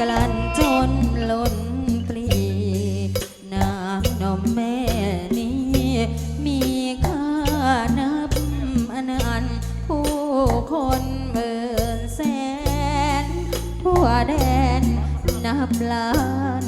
กลั้นจนล้นปลีนางนมแม่นี้ มีค่านับอนันต์ผู้คนหมื่นแสน ทั่วแดนนับล้าน